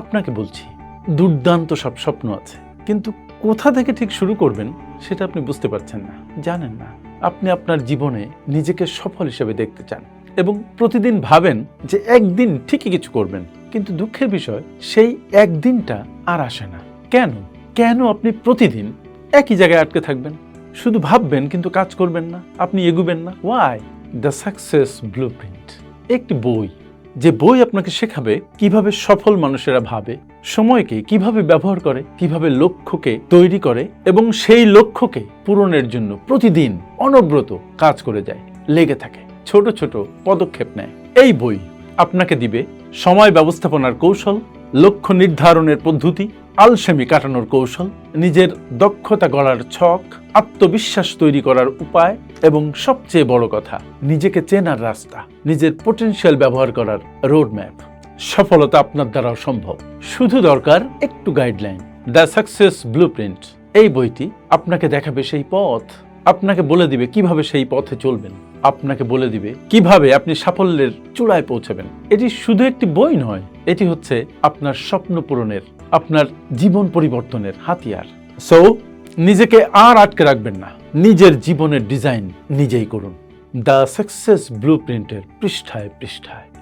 আপনাকে বলছি, দুর্দান্ত সব স্বপ্ন আছে। কিন্তু কোথা থেকে ঠিক শুরু করবেন সেটা আপনি বুঝতে পারছেন না, জানেন না। আপনি আপনার জীবনে নিজেকে সফল হিসেবে দেখতে চান এবং প্রতিদিন ভাবেন যে একদিন ঠিকই কিছু করবেন, কিন্তু দুঃখের বিষয়, সেই একদিনটা আর আসে না। কেন? কেন আপনি প্রতিদিন একই জায়গায় আটকে থাকবেন? শুধু ভাববেন, কিন্তু কাজ করবেন না, আপনি এগুবেন না। Why the success blueprint একটি বই। যে বই আপনাকে শেখাবে, কীভাবে সফল মানুষেরা ভাবে, সময়কে কীভাবে ব্যবহার করে, কীভাবে লক্ষ্যকে তৈরি করে এবং সেই লক্ষ্যকে পূরণের জন্য প্রতিদিন অনব্রত কাজ করে যায়, লেগে থাকে, ছোট ছোট পদক্ষেপ নেয়। এই বই আপনাকে দিবে সময় ব্যবস্থাপনার কৌশল, লক্ষ্য নির্ধারণের পদ্ধতি আলসেমি কাটানোর কৌশল, নিজের দক্ষতা গড়ার ছক, আত্মবিশ্বাস তৈরি করার উপায় এবং সবচেয়ে বড় কথা, নিজেকে চেনার রাস্তা, নিজের পোটেনশিয়াল ব্যবহার করার রোড ম্যাপ সফলতা আপনার দ্বারাও সম্ভব। শুধু দরকার একটু গাইডলাইন দ্য সাকসেস ব্লুপ্রিন্ট। এই বইটি আপনাকে দেখাবে সেই পথ। আপনাকে বলে দিবে কীভাবে সেই পথে চলবেন। আপনাকে বলে দিবে কীভাবে আপনি সাফল্যের চূড়ায় পৌঁছাবেন। এটি শুধু একটি বই নয়, এটি হচ্ছে আপনার স্বপ্ন পূরণের আপনার জীবন পরিবর্তনের হাতিয়ার। সো নিজেকে আর আটকে রাখবেন না। নিজের জীবনের ডিজাইন নিজেই করুন। দ্য সাকসেস ব্লু প্রিন্টের পৃষ্ঠায় পৃষ্ঠায়।